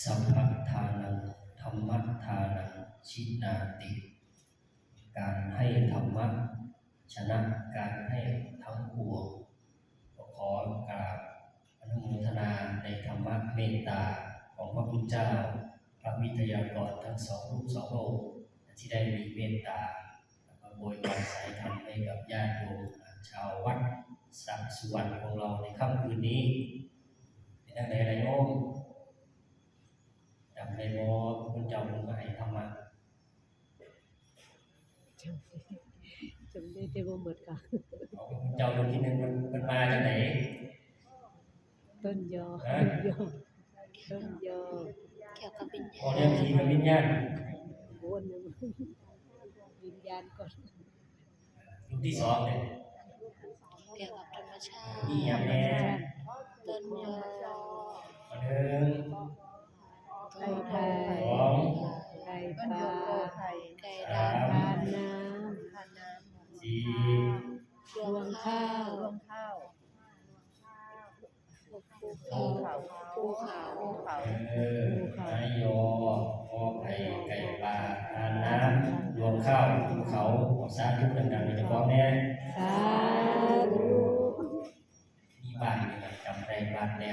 สัมภทานังธรรมทานังชินาติ การให้ธรรมะชนะการให้ทั้งปวงขอกราบอนุโมทนาในธรรมะเมตตาของพระพุทธเจ้า พระวิทยากรทั้งสองรูปสองโลกที่ได้มีเมตตามาโบยการสายธรรมให้กับญาติโยมชาววัดสักสุวรรณของเราในค่ำคืนนี้เป็นอะไรอะไรโยม จำได้บ่พระคุณเจ้าเป็นมาให้ธรรมะจำได้แต่บ่หมดค่ะเอาพระคุณเจ้าคนที่หนึ่งมันมันมาจากไหนต้นยอฮะต้นยอต้นยอเกี่ยวกับวิญพญาอณเรื่องทีกับวิญญาณวนนะวิญญาณก่อนรูปที่สองเนี่ยเกี่ยวกับธรรมชาติมีอย่างแน่ต้นยอมาหนึ่ง ไก่ไข่ไก่ปลาไก่สาดมทานน้สี่ำรวงข้าวรวมข้าวภูเขาภูเขาภูเขาเออนายโยพอไก่ไก่ปลาทานน้ำรวมข้าวภูเขาขอสาธุดังๆโดยเฉพาะแน่สาธุมีบ้านนี่นะจำได้บ้านแน่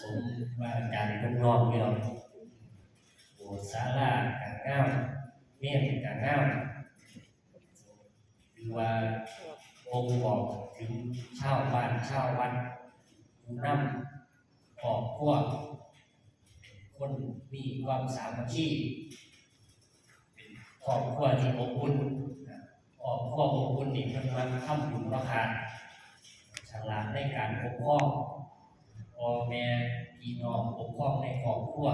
สมว่าอาจารย์เพิ่นนอนไม่หรอกโบสาลากางงามเมียนกางงามคือว่าองค์บอกถึงชาวบ้านชาววัดผู้นำครอบครัวคนมีความสามัคคีเป็นครอบครัวที่อบอุ่นครอบครัวอบอุ่นนี่เพิ่นมาทำบุญราคาฉลาดในการปกครอง พ่อแม่พี่น้องปกครองในครอบครัว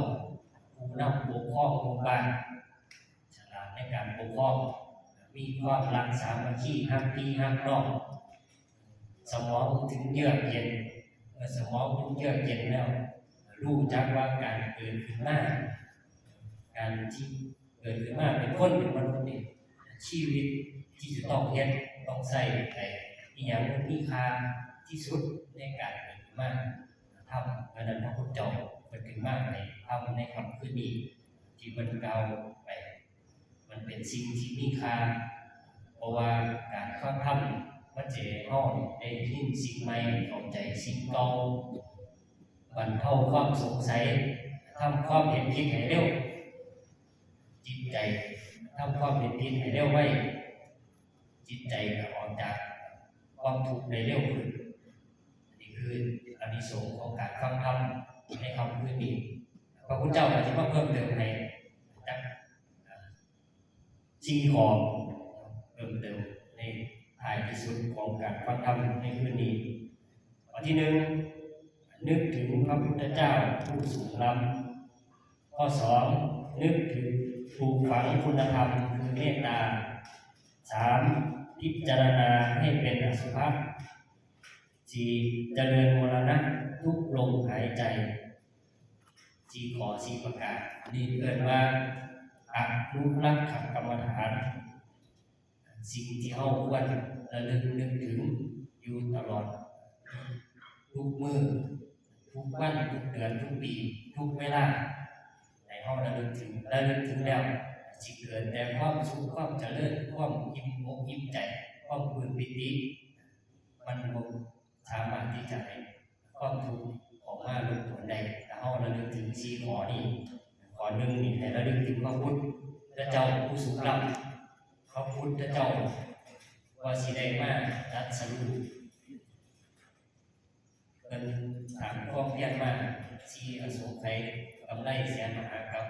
ผู้นำปกครองหมู่บ้านฉลาดในการปกครองมีความรักสามัคคีฮักพี่ฮักน้องสมองถึงเยือกเย็นสมองถึงเยือกเย็นแล้วรู้จักว่าการเกิดขึ้นมาการที่เกิดขึ้นมาเป็นคนเป็นมนุษย์นี่ชีวิตที่จะต้องเฮ็ดต้องใส่ใจอีหยังมีค่าที่สุดในการเกิดขึ้นมา ทำเพระฉะนั้นพระพุทธเจ้าเกิดขึ้นมากในทำในคำคืนนี้ที่มันเก่าไป มันเป็นสิ่งที่มีค่าเพราะว่าการฟังธรรมมันจะให้เราได้ยินสิ่งใหม่ข้าใจสิ่งเก่าบรรเทาความสงสัยทำความเห็นผิดให้เร็ว จิตใจทำความเห็นผิดให้เร็วไว้ จิตใจออกจากความทุกข์ได้เร็วขึ้นนี่คือ อานิสงส์ของการฟังธรรมในคำคืนนี้พระพุทธเจ้าก็จะมาเพิ่มเติมให้จากสิ่งของเพิ่มเติมในท้ายที่สุดของการฟังธรรมในคืนนี้ข้อที่หนึ่งนึกถึงพระพุทธเจ้าผู้สูงล้ำข้อสองนึกถึงปลูกฝังคุณธรรมคือเมตตาสามพิจารณาให้เป็นอสุภะ สี่เจริญมรณะทุกลมหายใจสี่ขอสีประกาศนี่เกิดว่าอนุรักขับกรรมฐาน สิ่งที่เฮาควรระลึกนึกถึงอยู่ตลอด ทุกมือทุกวันทุกเดือนทุกปีทุกเวลาในเฮาระลึกถึงระลึกถึงแล้วสิเกิดแต่ความสุขความเจริญความอิ่มอกอิ่มใจความปลื้มปิติมันบ่ สามารถที่จะให้ความทุกข์ออกมาลดผลได้ถ้าเฮาระลึกถึงสี่ขอนี้ขอหนึ่งนี่ให้ระลึกถึงพระพุทธเจ้าผู้สูงลับพระพุทธเจ้าว่าสิได้มาตรัสรู้เป็นถามความเพียรมาสีอโศกไทยกำไรแสนมหากับ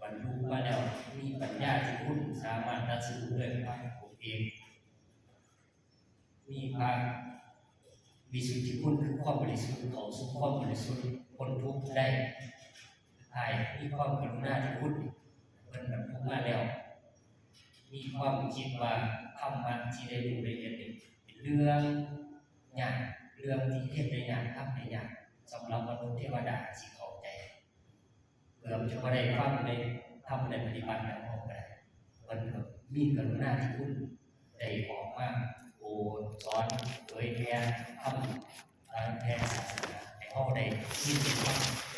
บรรลุมาแล้วมีปัญญาที่คุณสามารถตรัสรู้ด้วยพระองค์เอง มีพระ วิสุทธิคุณคือความบริสุทธิ์เขาสู่ความบริสุทธิ์พ้นทุกข์ได้ทายมีความกรุณาที่คุณเป็นแบรรลุมาแล้ว มีความคิดว่าธรรมะที่ได้รู้ได้เห็นนี่เป็นเรื่องยากเรื่องที่เฮ็ดได้ยากทำได้ยากสำหรับมนุษย์เทวดาสิเข้าใจเพื่อจะบ่ได้ฟังได้ทำได้ปฏิบัติแล้วออกได้มันก็มีกรุณาที่คุณได้ออกมาโอ สอนเผยแพร่ทำแพร่ศาสนาให้เขาได้ยิน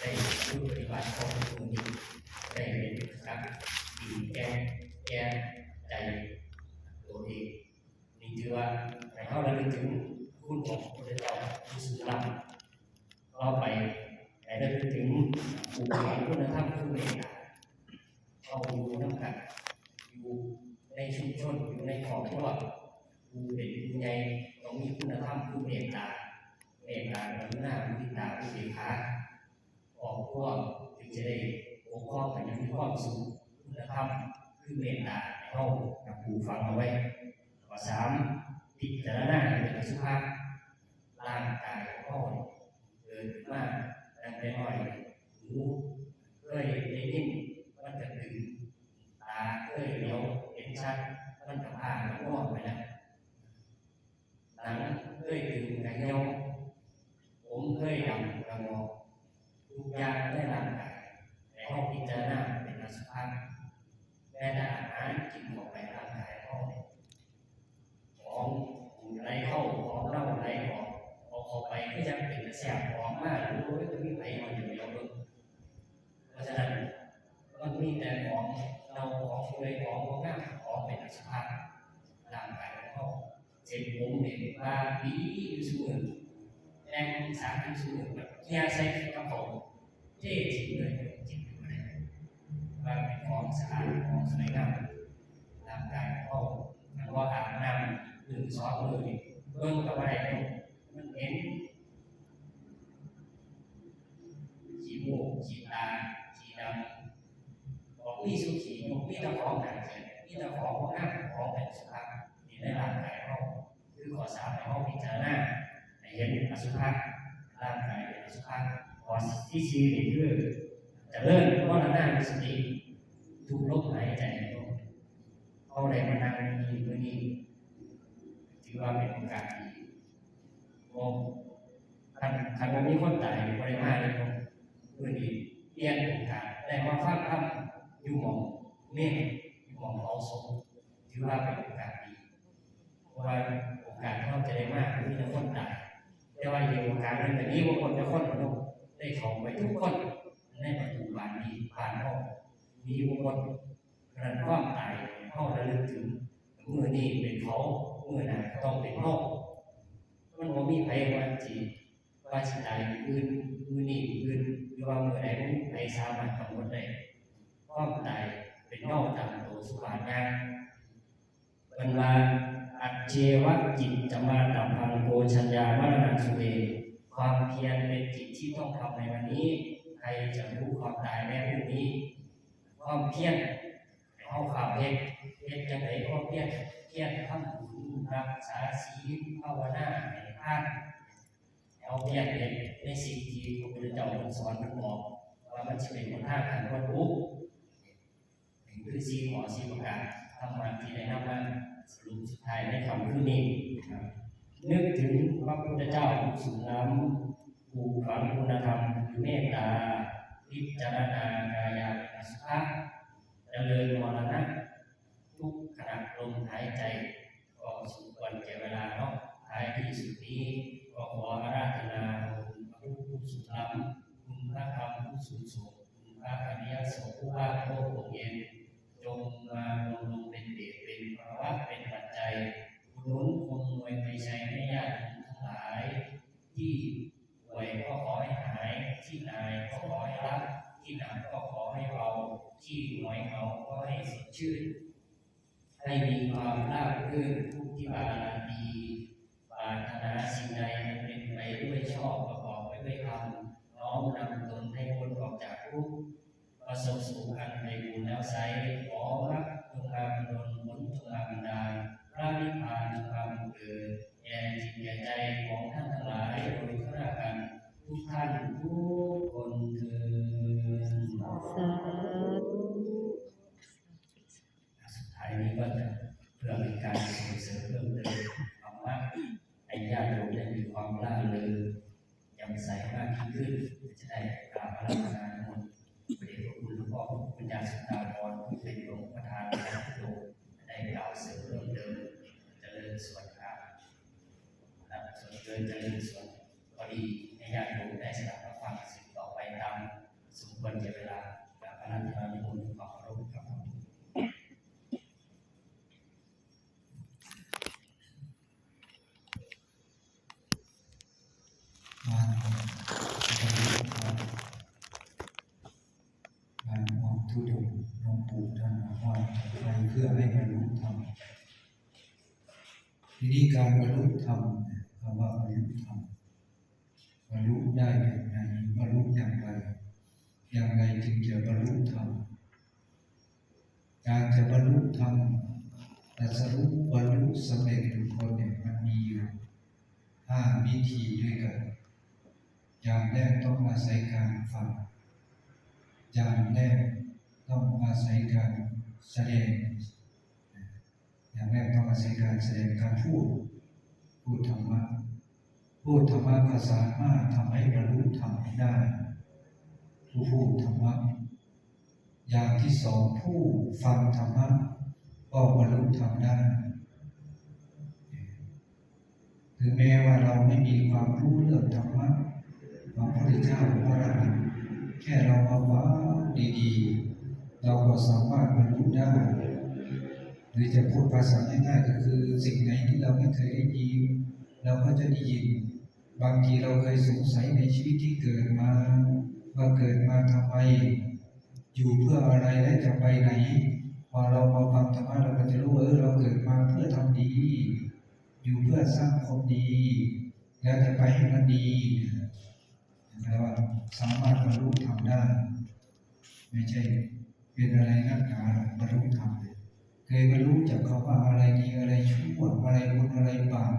ได้รู้ปฏิบัติของตรงนี้ครับดีแก้แก้ใจตัวเองนี่ถือว่าให้เขาระลึกถึงคุณของพระพุทธเจ้าที่สุดล้ำเราไปให้ระลึกถึงบุคคลคุณธรรมคุณเมตตาเขาอยู่น้ำกันอยู่ในชุมชนอยู่ในครอบครัวผู้เป็นผู้ใหญ่ต้องมีคุณธรรมคุณเมตตา เมตตากรุณามุทิตาอุเบกขาออกพวกถึงจะได้ปกครองกันอย่างมีความสุขคุณธรรมคือเมตตาในห้องกับผู้ฟังเอาไว้ข้อสามพิจารณาให้เป็นสุภาพร่างกายของเราเนี่ยเกิดขึ้นมาดังได้น้อยหูเค ยได้ยินมันจะตึงตาเคยเหลียวเห็นชัดมันจะผ่านแล้วงอกไปแล้วหลังเคยตึงกระยอง ผมเคยดำกระงอทุกอย่างในร่างกายในห้องพิจารณาเป็นอสุภะแม้แต่อาหารกินออกไปร่างกายห้องเนี่ยของไหลเข้าของเน่าไหลออกออกเข้าไปก็จะเป็นแสบออกมากรู้ว่าจะมีไหลมาอยู่ในเราเบิ่งเพราะฉะนั้นมันมีแต่ของเราของเปื่อยของของหน้าของเป็นอสุภะร่างกายของเขาเช่นผมเนี่ยว่าปีอยู่เสมอ แรงสามที่สูงแบบ เฮียใส่กระเป๋าเท่จริงเลยจริงเลยว่าเป็นของสะอาดของสวยงามร่างกายเขาแล้วก็อาบน้ำหนึ่งสองมือเบิ่งกับอะไรมันเห็นขี้มูกขี้ตาขี้ดำบอกมีสุขีบอกมีตะของหนักใจมีตะของของหน้าของเป็นสุภาพนี่ในร่างกายเขาคือขอสามในห้องพิจารณาเห็นอสุภะร่างกายเป็นอสุภะ พอที่ชีวิตคือจะเริ่มว่าหน้ามีสติทุกลมหายใจลงเอาได้มานั่งมีมือนี้ถือว่าเป็นโอกาสดีโอ้คันคันว่ามีคนตายบริมาเลยครับมือนี้เปลี่ยนโอกาสได้มาฟังคำอยู่หมองเมฆอยู่หมองเอาสมถือว่าเป็นโอกาสดีเพราะว่าโอกาสที่เราจะได้มากมีแต่คนตายแต่ว่าอยู่โอกาสนั้นแต่นี้ว่าคนจะคนเรา ได้เขาไปทุกคนในประตูบานนี้ผ่านห้องมีบุคคลรันความตายห้อระลึกถึงมือนี้เป็นเขามือหน้าต้องเป็นห้องมันบ่มีใครว่าจีว่าสิตายอื่นมือนี้อื่นหรือว่ามือใดมันใครสามารถกำหนดได้ความตายเป็นนอกตามตัวสุภาพงานเป็นว่าอัจเจวะจิตจะมาดับพังโกชัญญามรณะสุเว ความเพียรเป็นจิตที่ต้องทำในวันนี้ ใครจะรู้ความตายในพรุ่งนี้ ความเพียรเอาข่าวเพชรเพชรจะไหนความเพียรเพียรทำบุญรักษาศีลภาวนาในทานเอาเพียรเป็นในสิ่งที่พระพุทธเจ้าทรงสอนบอกว่ามันจะเป็นคนท่าขันวัตถุนี่คือสีหมอสีประการธรรมะที่ได้นำมาสรุปสุดท้ายในคำคืนนี้ครับ นึกถึงพระพุทธเจ้าผู้สูงล้ำผู้ฝังคุณธรรมคือเมตตาพิจารณากายาเป็นอสุภะเจริญมรณะทุกขณะลมหายใจก็สมควรแก่เวลาเนาะท้ายที่สุดนี้ก็ขออาราธนาคุณพระผู้สูงล้ำคุณพระธรรมผู้สูงส่งคุณพระอริยสงฆ์ผู้ว่าโลกองค์เย็นจงมา ให้มีความราบรื่นทุกที่บาลาดีปรารถนาสิ่งใดเป็นไปด้วยชอบ การบรรลุธรรมคำว่าบรรลุธรรมบรรลุได้แบบไหนบรรลุอย่างไร อย่างไรจึงจะบรรลุธรรมการจะบรรลุธรรมแต่สรุปบรรลุสำเร็จทุกคนเนี่ยมันมีอยู่ห้าวิธีด้วยกัน อย่างแรกต้องอาศัยการฟัง อย่างแรกต้องอาศัยการแสดง อย่างแรกต้องอาศัยการแสดงการพูด พูดธรรมะพูดธรรมะก็สามารถทำให้บรรลุธรรมได้ผู้พูดธรรมะอย่างที่สองผู้ฟังธรรมะก็บรรลุธรรมได้ถึงแม้ว่าเราไม่มีความรู้เรื่องธรรมะพระพุทธเจ้าพระอรหันต์แค่เรามาว่าดีๆ เราก็สามารถบรรลุได้ หรือจะพูดภาษาง่ายๆก็คือสิ่งไหนที่เราไม่เคยได้ยิน เราก็จะได้ยิน บางทีเราเคยสงสัยในชีวิตที่เกิดมา ว่าเกิดมาทำไม อยู่เพื่ออะไรและจะไปไหน พอเรามาฟังธรรมะเราก็จะรู้ว่าเออเราเกิดมาเพื่อทำดี อยู่เพื่อสร้างความดี แล้วจะไปให้มันดีแปลว่าสามารถบรรลุธรรมได้ ไม่ใช่เป็นอะไรนักหนาหรอบรรลุธรรมเลย เคยบรรลุจากเขาว่าอะไรดีอะไรชั่วอะไรบุญอะไรบาป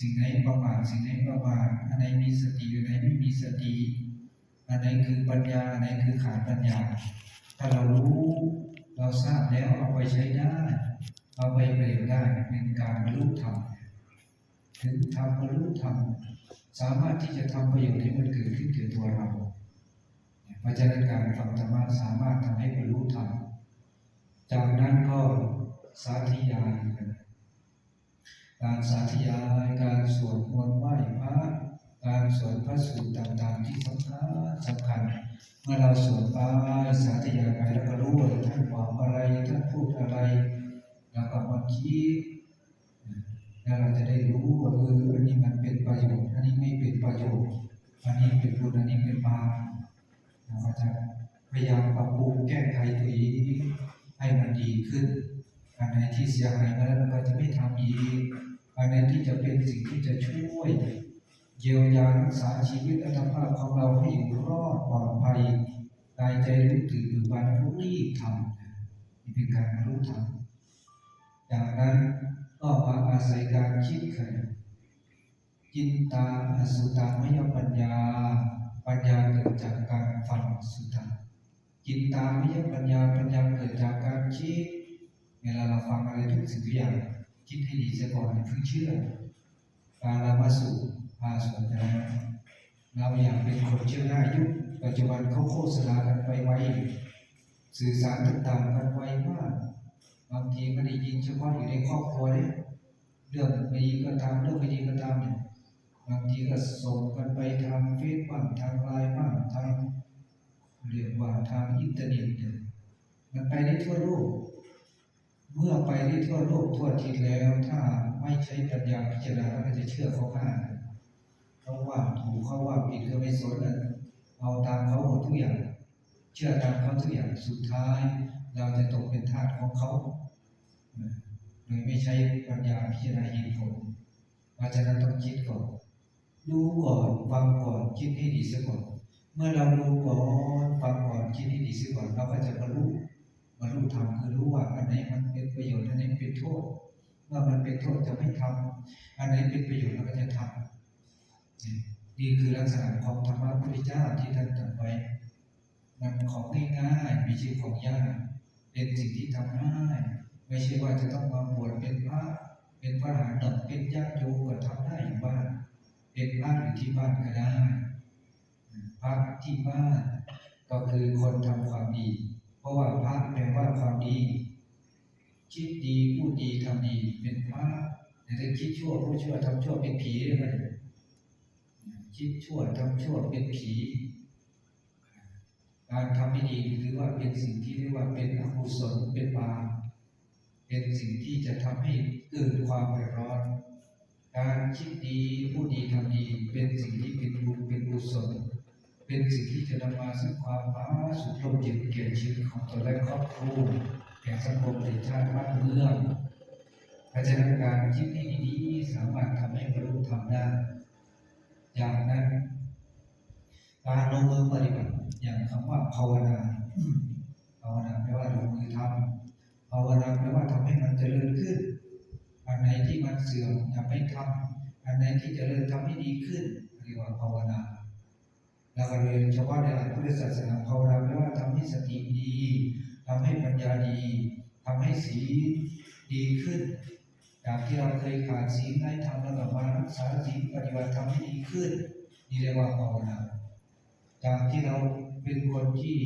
สิ่งไหนประมาทสิ่งไหนประมาทอันไหนมีสติอันไหนไม่มีสติอันไหนคือปัญญาอันไหนคือขาดปัญญา ถ้าเรารู้เราทราบแล้วเอาไปใช้ได้เอาไปประโยชน์ได้เป็นการบรรลุธรรมถึงทำบรรลุธรรมสามารถที่จะทำประโยชน์ให้มันเกิดขึ้นแก่ตัวเราเพราะฉะนั้นการฟังธรรมะสามารถทำให้บรรลุธรรม จากนั้นก็สาธยายการสาธยายการสวดมนต์ไหว้พระการสวดพระสูตรต่างๆที่สำคัญสำคัญ เมื่อเราสวดไปสาธยายไปแล้วก็รู้ว่าท่านบอกอะไรท่านพูดอะไรแล้วก็มาคิดแล้วเราจะได้รู้ว่าเอออันนี้มันเป็นประโยชน์อันนี้ไม่เป็นประโยชน์อันนี้เป็นบุญอันนี้เป็นบาปเราจะพยายามปรับปรุงแก้ไขตัวเอง ให้มันดีขึ้นอันไหนที่เสียหายมาแล้วเราก็จะไม่ทำอีกอันไหนที่จะเป็นสิ่งที่จะช่วยเยียวยารักษาชีวิตอัตภาพของเราให้อยู่รอดปลอดภัยกายใจรู้ตื่นอยู่บ้านรู้รีบทำนี่เป็นการรรลุธรรมจากนั้นก็มาอาศัยการคิดขยันจินตาอสุตามยปัญญา ปัญญาเกิดจากการฟังสุตตาจินตามยปัญญาปัญญาเกิดจากการคิดเวลาเราฟังอะไรทุกสิ่งทุกอย่างคิดให้ดีเสียก่อนเพิ่งเชื่อการละมาสู่พาสวนไปแล้วเราอยากเป็นคนเชื่อง่ายยุคปัจจุบันเขาโฆษณากันไปไวสื่อสารต่างๆกันไวมากบางทีไม่ได้ยินเฉพาะอยู่ในครอบครัวเนี่ยเรื่องไม่ดีก็ตามเรื่องไม่ดีก็ตามเนี่ยบางทีก็ส่งกันไปทางเฟซบ้างทางไลน์บ้างทางเรียกว่า ทางอินเทอร์เน็ตเนี่ยมันไปได้ทั่วโลก เมื่อไปได้ทั่วโลกทั่วทิศแล้ว ถ้าไม่ใช้ปัญญาพิจารณาก็จะเชื่อเขาง่ายเขาว่าถูกเขาว่าผิดก็ไม่สนเอาตามเขาหมดทุกอย่าง เชื่อตามเขาทุกอย่างสุดท้าย เราจะตกเป็นทาสของเขาโดยไม่ใช้ปัญญาพิจารณาเหตุผลเพราะฉะนั้นต้องคิดก่อน ดูก่อนฟังก่อนคิดให้ดีเสียก่อน เมื่อเราดูก่อนฟังก่อนคิดให้ดีเสียก่อนเราก็จะบรรลุบรรลุธรรมคือรู้ว่าอันไหนมันเป็นประโยชน์อันไหนเป็นโทษเมื่อมันเป็นโทษจะไม่ทำอันไหนเป็นประโยชน์เราก็จะทำนี่คือลักษณะของธรรมะพระพุทธเจ้าที่ท่านตรัสไว้มันของง่ายๆม่ใช่ของยากเป็นสิ่งที่ทำง่ายไม่ใช่ว่าจะต้องมาบวชเป็นพระเป็นพระหันต์เป็นญาติโยมก็ทำได้อยู่บ้านเป็นพระอยู่ที่บ้านก็ได้ ระที่บ้านก็คือคนทำความดี เพราะว่าพระแปลว่าความดีคิดดีพูดดีทำดีเป็นพระแต่ถ้าคิดชั่วพูดชั่วทำชั่วเป็นผีได้ไหมคิดชั่วทำชั่วเป็นผี การไม่ดีหรือว่าเป็นสิ่งที่เรียกว่าเป็นอกุศลเป็นบาปเป็นสิ่งที่จะทำให้เกิดความเดือดร้อน การคิดดีพูดดีทำดี เป็นสิ่งที่เป็นบุญเป็นกุศล เป็นสิ่งที่จะนำมาซึ่ความผาสุขลมเย็นแก่ชีวิตของตนและครอบครัวแก่สังคมแก่ชาติบ้านเมืองเพราะฉะนั้นการคิดที่ดีสามารถทำให้บรรลุธรรมได้อย่างนั้นการลงมือปฏิบัติอย่างคำว่าภาวนาภาวนาแปลว่าลงมือทำภาวนาแปลว่าทำให้มันเจริญขึ้น อันไหนที่มันเสื่อมอย่าไปทำอันไหนที่เจริญทำให้ดีขึ้นเรียกว่าภาวนา แล้วก็เรียนเฉพาะในหลักพุทธศาสนาภาวนาแปลว่าทำให้สติดีทำให้ปัญญาดีทำให้ศีดีขึ้นจากที่เราเคยขาดศีได้ทำแล้วก็มารักษาศีปฏิบัติทำให้ดีขึ้นนี่เรียกว่าภาวนาจากที่เราเป็นคนที่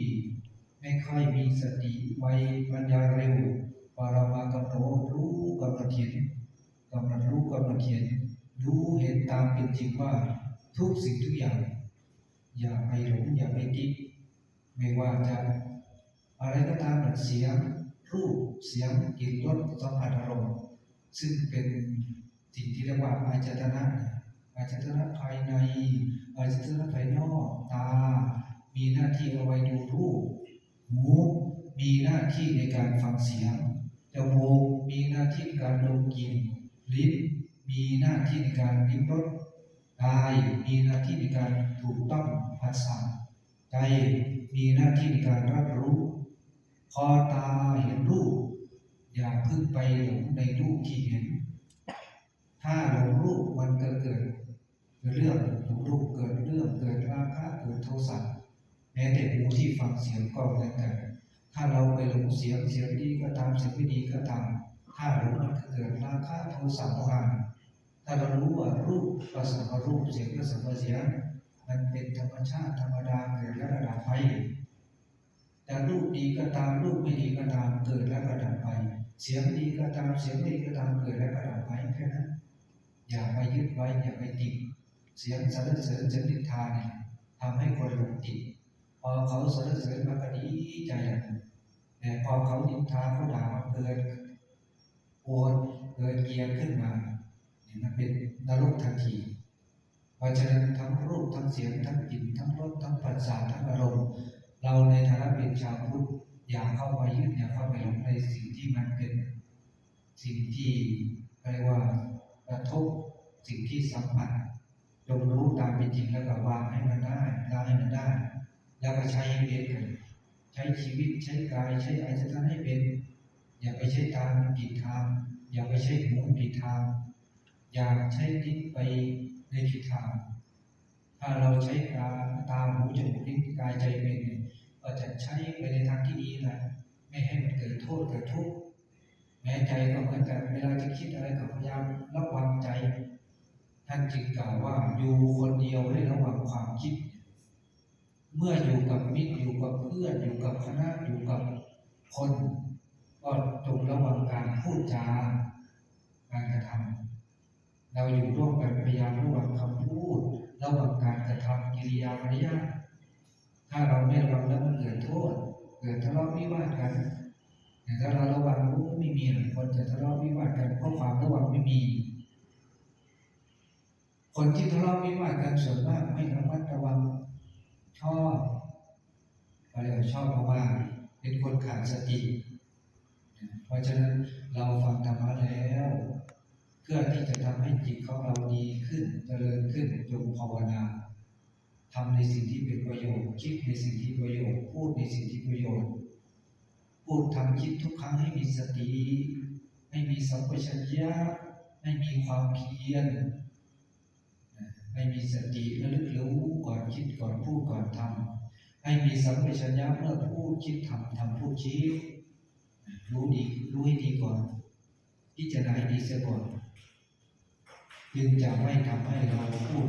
ไม่ค่อยมีสติไวปัญญาเร็วพอเรามากำหนดรู้กำหนดเขียนกำหนดรู้กำหนดเขียน รู้เห็นตามเป็นจริงว่าทุกสิ่งทุกอย่าง อย่าไปหลงอย่าไปติดไม่ว่าจะอะไรก็ตามเสียงรูปเสียงกลิ่นรสสัมผัสอารมณ์ซึ่งเป็นสิ่งที่เรียกว่าอาจตนะอาจตนะภายในอาจตนะภายนอกตา มีหน้าที่เอาไว้ดูรูปหูมีหน้าที่ในการฟังเสียงจมูกมีหน้าที่ในการดมกลิ่นลิ้นมีหน้าที่ในการลิ้มรส กายมีหน้าที่ในการถูกต้องภาษาใจมีหน้าที่ในการรับรู้ พอตาเห็นรูป อย่าพึ่งไปหลงในรูปที่เห็น ถ้าหลงรูปมันก็เกิดเรื่องหลงรูปเกิดเรื่องเกิดราคะเกิดโทสะแม้แต่หูที่ฟังเสียงก็เหมือนกัน ถ้าเราไปหลงเสียงเสียงดีก็ตามเสียงไม่ดีก็ตามถ้าหลงมันก็เกิดราคะโทสะโมหะ ถ้าเรารู้ว่ารูปก็สัมมารูปเสียงก็สัมมาเสียงมันเป็นธรรมชาติธรรมดาเกิดแล้วก็ดับไปแต่รูปดีก็ตามรูปไม่ดีก็ตามเกิดแล้วก็ดับไป เสียงดีก็ตามเสียงไม่ดีก็ตามเกิดแล้วก็ดับไปแค่นั้นอย่าไปยึดไว้อย่าไปติดเสียงสรรเสริญเสียงนิทานทำให้คนหลงติดพอเขาสรรเสริญมันก็ดีใจอย่างแต่พอเขานินทาเขาด่าเกิดโกรธเกิดเกลียดขึ้นมา มันเป็นนรกทันที เพราะฉะนั้นทั้งรูปทั้งเสียงทั้งกลิ่นทั้งรสทั้งปัสสาวะทั้งอารมณ์ เราในฐานะเป็นชาวพุทธอย่าเข้าไปยึดอย่าเข้าไปหลงในสิ่งที่มันเป็นสิ่งที่เรียกว่ากระทบสิ่งที่สัมผัสจงรู้ตามเป็นจริงแล้วก็วางให้มันได้ละให้มันได้ แล้วก็ใช้ให้เป็นกันใช้ชีวิตใช้กายใช้อายตนะให้เป็น อย่าไปใช้ตามันผิดทาง อย่าไปใช้หูผิดทาง อย่าใช้ลิ้นไปในผิดทาง ถ้าเราใช้ตาตาหูจมูกลิ้นกายใจเป็นก็จะใช้ไปในทางที่ดีแหละไม่ให้มันเกิดโทษเกิดทุกข์แม้ใจก็เหมือนกันเวลาจะคิดอะไรก็พยายามระวังใจ ท่านจึงกล่าวว่าอยู่คนเดียวให้ระวังความคิด เมื่ออยู่กับมิตรอยู่กับเพื่อนอยู่กับคณะอยู่กับคน ก็จงระวังการพูดจาการกระทำ เราอยู่ร่วมกันพยายามระวังคำพูดระวังการกระทำกิริยามารยาทถ้าเราไม่ระวังแล้วมันเกิดโทษ เกิดทะเลาะวิวาทกันแต่ถ้าเราระวังรู้ไม่มีคนจะทะเลาะวิวาทกันเพราะความระวังไม่มี คนที่ทะเลาะวิวาทกันส่วนมากไม่ระมัดระวังชอบอะไรก็ชอบเพราะว่าเป็นคนขาดสติ เพราะฉะนั้นเราฟังธรรมะแล้ว พื่อที่จะทำให้จิตของเราดีขึ้นเจริญขึ้นจงภาวนาทำในสิ่งที่เป็นประโยชน์คิดในสิ่งที่ประโยชน์พูดในสิ่งที่ประโยชน์พูดทำคิดทุกครั้งให้มีสติให้มีสัมปชัญญะให้มีความเพียรให้มีสติระลึกรู้ก่อนคิดก่อนพูดก่อนทำให้มีสัมปชัญญะเมื่อพูดคิดทำทำพูดคิดรู้ดีรู้ให้ดีก่อนพิจารณาดีเสียก่อน จึงจะไม่ทำให้เราพูด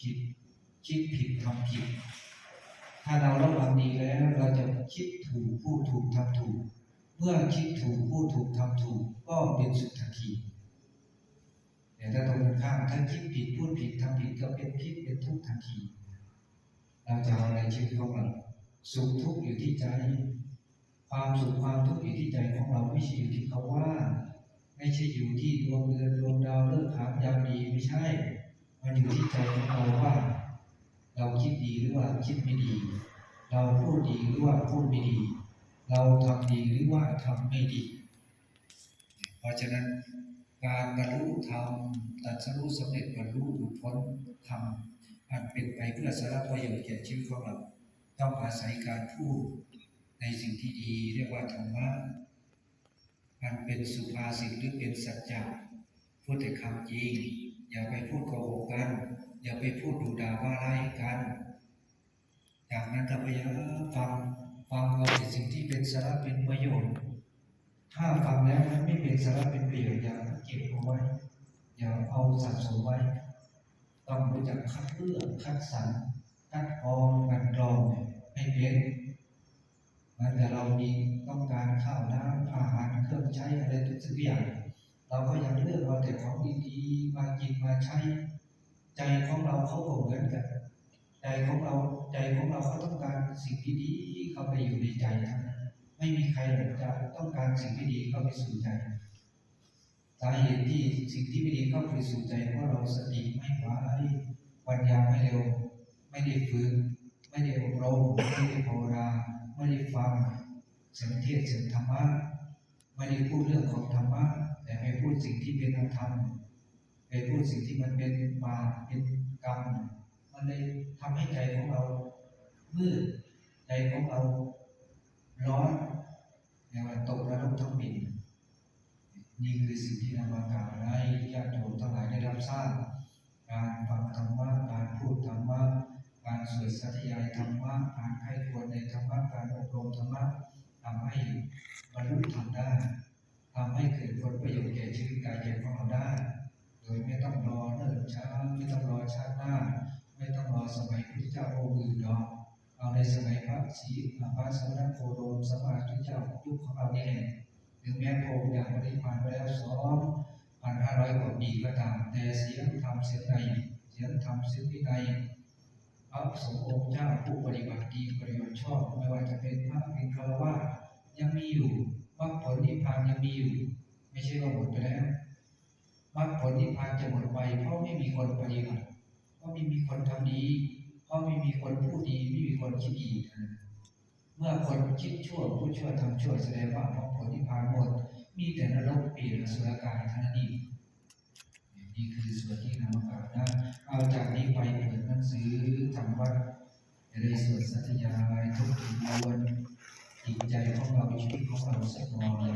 ผิดคิดผิดทำผิด ถ้าเราระวังดีแล้วเราจะคิดถูกพูดถูกทำถูก เมื่อคิดถูกพูดถูกทำถูกก็เป็นสุขทันทีแต่ถ้าตรงกันข้ามถ้าคิดผิดพูดผิดทำผิดก็เป็นพิษเป็นทุกข์ทันที เราจะเอาอะไรชีวิตของเราสุขทุกข์อยู่ที่ใจ ความสุขความทุกข์อยู่ที่ใจของเราไม่ใช่อยู่ที่เขาว่า ไม่ใช่อยู่ที่ดวงเดือนดวงดาวเลิกษ์ขามยามดีไม่ใช่ มันอยู่ที่ใจของเราว่า เราคิดดีหรือว่าคิดไม่ดี เราพูดดีหรือว่าพูดไม่ดี เราทำดีหรือว่าทำไม่ดี เพราะฉะนั้นการบรรลุธรรมตรัสรู้สำเร็จบรรลุหลุดพ้นธรรมอันเป็นไปเพื่อสาระประโยชน์แก่ชีวิตของเรา ต้องอาศัยการพูดในสิ่งที่ดีเรียกว่าธรรมะ อันเป็นสุภาษิตหรือเป็นสัจจะพูดแต่คำจริง อย่าไปพูดโกหกกัน อย่าไปพูดดูด่าว่าร้ายกันจากนั้นก็พยายามฟังฟังเอาแต่สิ่งที่เป็นสาระเป็นประโยชน์ ถ้าฟังแล้วมันไม่เป็นสาระเป็นประโยชน์อย่าเก็บเอาไว้ อย่าเอาสะสมไว้ ต้องรู้จักคัดเลือกคัดสรรคัดกรองกันกรองให้เป็น เหมือนแต่เรามีต้องการข้าวน้ำอาหารเครื่องใช้อะไรทุกสิ่งอย่างเราก็ยังเลือกเอาแต่ของดีๆมากินมาใช้ ใจของเราเขาก็เหมือนกันใจของเราใจของเราเขาต้องการสิ่งที่ดีเข้าไปอยู่ในใจทั้งนั้นไม่มีใครหรอกจะต้องการสิ่งที่ดีเข้าไปสู่ใจสาเหตุที่สิ่งที่ไม่ดีเข้าไปสู่ใจเพราะเราสติไม่ไว้ปัญญาไม่เร็ว ไม่ได้ฝึกไม่ได้อบรมไม่ได้ภาวนา ไม่ได้ฟังเสียงเทศเสียงธรรมะไม่ได้พูดเรื่องของธรรมะแต่ไปพูดสิ่งที่เป็นธรรมไปพูดสิ่งที่มันเป็นบาปเป็นกรรม มันเลยทำให้ใจของเรามืดใจของเราร้อนในวันตกนรกทั้งปีนี่คือสิ่งที่นำมากล่าวให้ญาติโยมทั้งหลายได้รับทราบการฟังธรรมะการพูดธรรมะ การสวดสัตยายธรรมะการให้ควรในธรรมะการอบรมธรรมะทำให้บรรลุธรรมได้ทำให้เกิดผลประโยชน์แก่ชีวิตกายใจของเราได้ โดยไม่ต้องรอเนิ่นช้าไม่ต้องรอชาติหน้า ไม่ต้องรอสมัยพุทธเจ้าองค์อื่นหรอกเอาในสมัยพระศรีพระสมณโคดมสมัยพุทธเจ้ายุคของเรานี่เองถึงแม้พระองค์อย่างปฏิมาไปแล้วสองพันห้าร้อยกว่าปีก็ตามแต่เสียงธรรมเสียงใดเสียงธรรมเสียงวินัย พระสงฆ์องค์เจ้าผู้ปฏิบัติดีปฏิบัติชอบไม่ว่าจะเป็นพระเป็นฆรวาสยังมีอยู่มรรคผลนิพพานยังมีอยู่ ไม่ใช่ว่าหมดไปแล้วมรรคผลนิพพานจะหมดไป เพราะไม่มีคนปฏิบัติเพราะไม่มีคนทำดีเพราะไม่มีคนพูดดีไม่มีคนคิดดีนะเมื่อคนคิดชั่วพูดชั่วทำชั่วแสดงว่ามรรคผลนิพพานหมด มีแต่นรกเปลี่ยนสุรกายเท่านั้นเอง นี่คือส่วนที่นำมากากนะเอาจากนี้ไปเปิดหนังสือทำวัดจะได้สวนสัตยายทุกข์ทวนจิตใจของเราชีวิตของเราสักหน่อย